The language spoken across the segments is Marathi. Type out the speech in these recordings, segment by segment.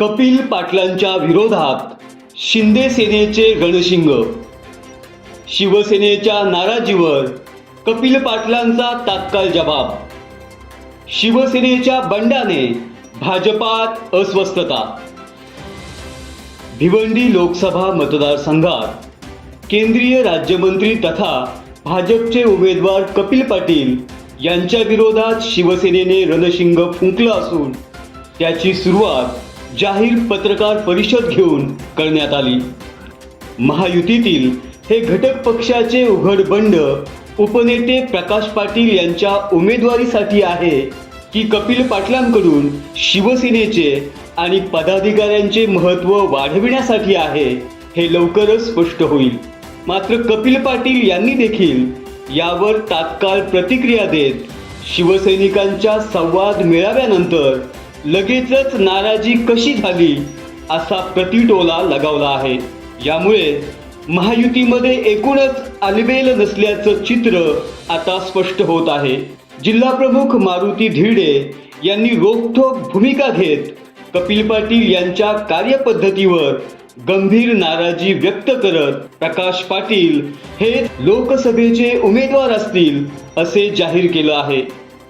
कपिल पाटलांच्या विरोधात शिंदे सेनेचे रणशिंग. शिवसेनेच्या नाराजीवर कपिल पाटलांचा तात्काळ जबाब. शिवसेनेच्या बंडाने भाजपात अस्वस्थता. भिवंडी लोकसभा मतदारसंघात केंद्रीय राज्यमंत्री तथा भाजपचे उमेदवार कपिल पाटील यांच्या विरोधात शिवसेनेने रणशिंग फुंकलं असून त्याची सुरुवात जाहीर पत्रकार परिषद घेऊन करण्यात आली. महायुतीतील हे घटक पक्षाचे उघड बंड उपनेते प्रकाश पाटील यांच्या उमेदवारीसाठी आहे की कपिल पाटलांकडून शिवसेनेचे आणि पदाधिकाऱ्यांचे महत्त्व वाढविण्यासाठी आहे हे लवकरच स्पष्ट होईल. मात्र कपिल पाटील यांनी देखील यावर तात्काळ प्रतिक्रिया देत शिवसैनिकांच्या संवाद मेळाव्यानंतर लगेचच नाराजी कशी झाली असा प्रतिटोला लगावला आहे. यामुळे महायुतीमध्ये एकूणच आलबेल नसल्याचं चित्र आता स्पष्ट होत आहे. जिल्हा प्रमुख मारुती धिडे यांनी रोखोक भूमिका घेत कपिल पाटील यांच्या कार्यपद्धतीवर गंभीर नाराजी व्यक्त करत प्रकाश पाटील हे लोकसभेचे उमेदवार असतील असे जाहीर केलं आहे.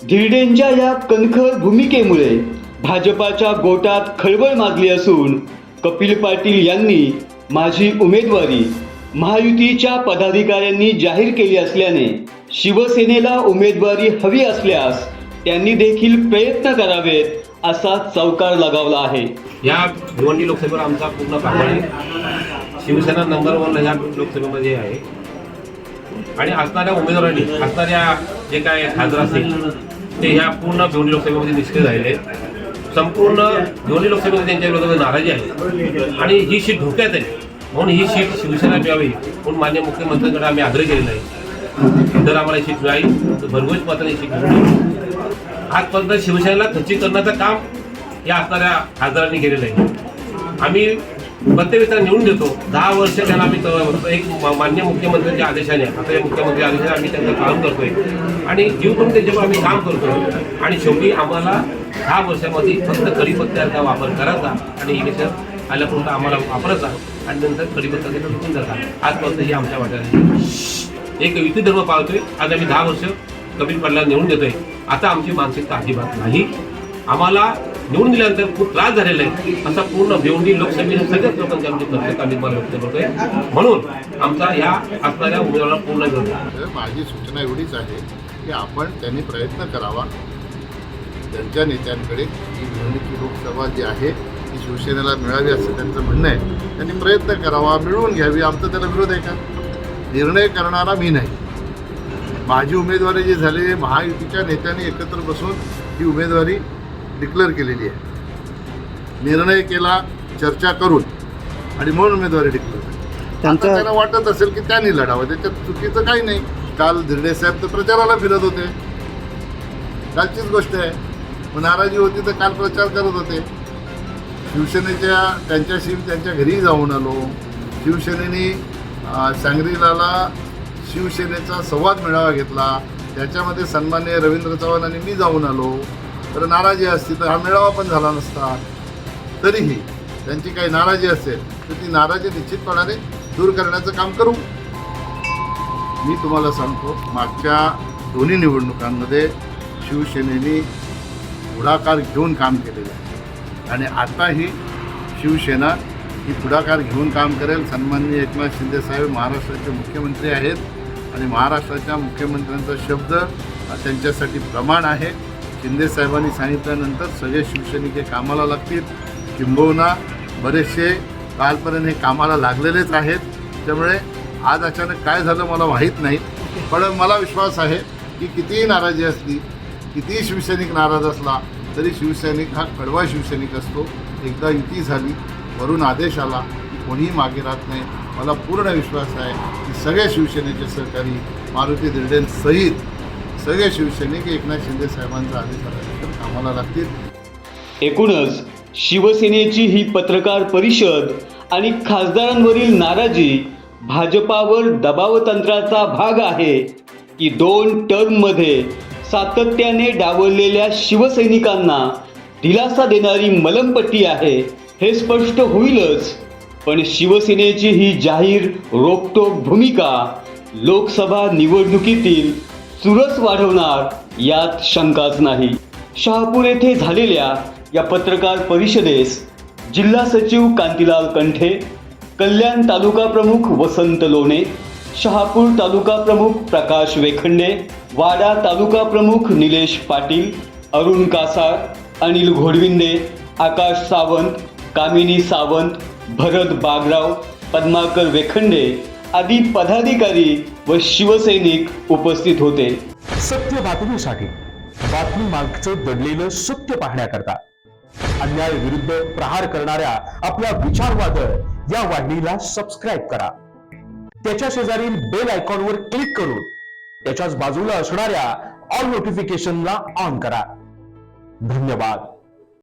धिरडेंच्या या कणखर भूमिकेमुळे भाजपाच्या गोटात खळबळ माजली असून कपिल पाटील यांनी माझी उमेदवारी महायुतीच्या पदाधिकाऱ्यांनी जाहीर केली असल्याने शिवसेनेला उमेदवारी हवी असल्यास त्यांनी देखील प्रयत्न करावेत असा चौकार लगावला आहे. या भिवंडी लोकसभेवर आमचा पूर्ण प्रामाणिक शिवसेना नंबर वन ह्या लोकसभेमध्ये आहे. आणि असणाऱ्या उमेदवारांनी असणाऱ्या जे काय खासदार असतील ते ह्या पूर्ण भिवंडी लोकसभेमध्ये निष्क्रिय झालेले आहेत. संपूर्ण दोन्ही लोकसभेमध्ये त्यांच्या विरोधात नाराजी आहे. आणि ही सीट धोक्यात आहे. म्हणून ही सीट शिवसेना मिळावी म्हणून मान्य मुख्यमंत्र्यांकडे आम्ही आग्रह केलेला आहे. जर आम्हाला सीट मिळाली तर भरघोस मताने सीट मिळाली. आजपर्यंत शिवसेनेला खच्ची करण्याचं काम या असणाऱ्या खासदारांनी केलेलं आहे. आम्ही प्रत्येक नेऊन निवडून देतो. दहा वर्ष त्यांना आम्ही एक मान्य मुख्यमंत्र्यांच्या आदेशाने आता या मुख्यमंत्री आदेशाने आम्ही त्यांचं काम करतोय. आणि जीव पण त्याच्यावर आम्ही काम करतोय. आणि शेवटी आम्हाला दहा वर्षामध्ये फक्त कढीपत्त्याचा वापर करायचा आणि इलेक्शन आल्यापर्यंत आम्हाला वापरायचा आणि नंतर कढीपत्ता देणं लुटून जाता आजपर्यंत ही आमच्या वाट्याने एक युती धर्म पाळतोय. आज आम्ही दहा वर्ष कमी पाटला निवडून देतोय. आता आमची मानसिकता अजिबात नाही. आम्हाला निवडून दिल्यानंतर खूप त्रास झालेला आहे. असा पूर्ण भिवंडी लोकसभेने सगळ्याच लोकांचे आमचे प्रत्येक आम्ही मला व्यक्त करतोय म्हणून आमचा या असणाऱ्या उमेदवाराला पूर्ण विरोध माझी सूचना एवढीच आहे की आपण त्यांनी प्रयत्न करावा. त्यांच्या नेत्यांकडे ही निवडणुकी लोकसभा जी आहे ती शिवसेनेला मिळावी असं त्यांचं म्हणणं आहे. त्यांनी प्रयत्न करावा मिळवून घ्यावी. आमचा त्याला विरोध आहे का? निर्णय करणारा मी नाही. माझी उमेदवारी जी झाली महायुतीच्या नेत्यांनी एकत्र बसून ही उमेदवारी डिक्लेअर केलेली आहे. निर्णय केला चर्चा करून आणि म्हणून उमेदवारी डिक्लेअर केली. आता त्यांना वाटत असेल की त्यांनी लढावं त्याच्यात चुकीचं काही नाही. काल धिरडे साहेब तर प्रचाराला फिरत होते. कालचीच गोष्ट आहे. मग नाराजी होती तर काल प्रचार करत होते. शिवसेनेच्या त्यांच्याशी त्यांच्या घरी जाऊन आलो. शिवसेनेने अं, सांगलीलाला शिवसेनेचा संवाद मेळावा घेतला. त्याच्यामध्ये सन्मान्य रवींद्र चव्हाण आणि मी जाऊन आलो. तर नाराजी असती तर हा मेळावा पण झाला नसता. तरीही त्यांची काही नाराजी असेल तर ती नाराजी निश्चितपणाने दूर करण्याचं काम करू. मी तुम्हाला सांगतो मागच्या दोन्ही निवडणुकांमध्ये शिवसेनेने पुढाकार घेऊन काम केलेलं आहे. आणि आताही शिवसेना ही पुढाकार घेऊन काम करेल. सन्माननीय एकनाथ शिंदे साहेब महाराष्ट्राचे मुख्यमंत्री आहेत. आणि महाराष्ट्राच्या मुख्यमंत्र्यांचा शब्द त्यांच्यासाठी प्रमाण आहे. शिंदे साहेबांनी सांगितल्यानंतर सगळे शिवसैनिक कामाला लागतील. किंबहुना बरेचसे कालपर्यंत हे कामाला लागलेलेच आहेत. त्यामुळे आज अचानक काय झालं मला माहीत नाही. पण मला विश्वास आहे की कितीही नाराजी असली कितीही शिवसैनिक नाराज असला तरी शिवसैनिक हा कडवा शिवसैनिक असतो. एकदा युती झाली वरून आदेश आला की कोणीही मागे राहत नाही. मला पूर्ण विश्वास आहे की सगळे शिवसेनेचे सहकारी मारुती दिर्डेंसहित सगळे शिवसैनिक एकनाथ शिंदे साहेबांचा आदेश आल्यानंतर कामाला लागतील. एकूणच शिवसेनेची ही पत्रकार परिषद आणि खासदारांवरील नाराजी भाजपावर दबावतंत्राचा भाग आहे की दोन टर्ममध्ये सातत्याने डावललेल्या शिवसैनिकांना दिलासा देणारी मलमपट्टी आहे हे स्पष्ट होईलच. पण शिवसेनेची ही जाहीर रोकटोक भूमिका लोकसभा निवडणुकीतील चुरस वाढवणार यात शंकाच नाही. शहापूर येथे झालेल्या या पत्रकार परिषदेस जिल्हा सचिव कांतीलाल कंठे कल्याण तालुका प्रमुख वसंत लोणे शहापूर तालुका प्रमुख प्रकाश वेखंडे वाडा तालुका प्रमुख निलेश पाटील अरुण कासाळ अनिल घोडविंदे आकाश सावंत कामिनी सावंत भरत बागराव पद्माकर वेखंडे आदी पदाधिकारी व शिवसैनिक उपस्थित होते. सत्य बातमीसाठी बातमी मागचं दडलेलं सत्य पाहण्याकरता अन्याय विरुद्ध प्रहार करणाऱ्या आपल्या विचारवादळ या वाहिनीला सबस्क्राईब करा. त्याच्या शेजारील बेल आयकॉनवर क्लिक करून त्याच्याच बाजूला असणाऱ्या ऑल नोटिफिकेशनला ऑन करा. धन्यवाद.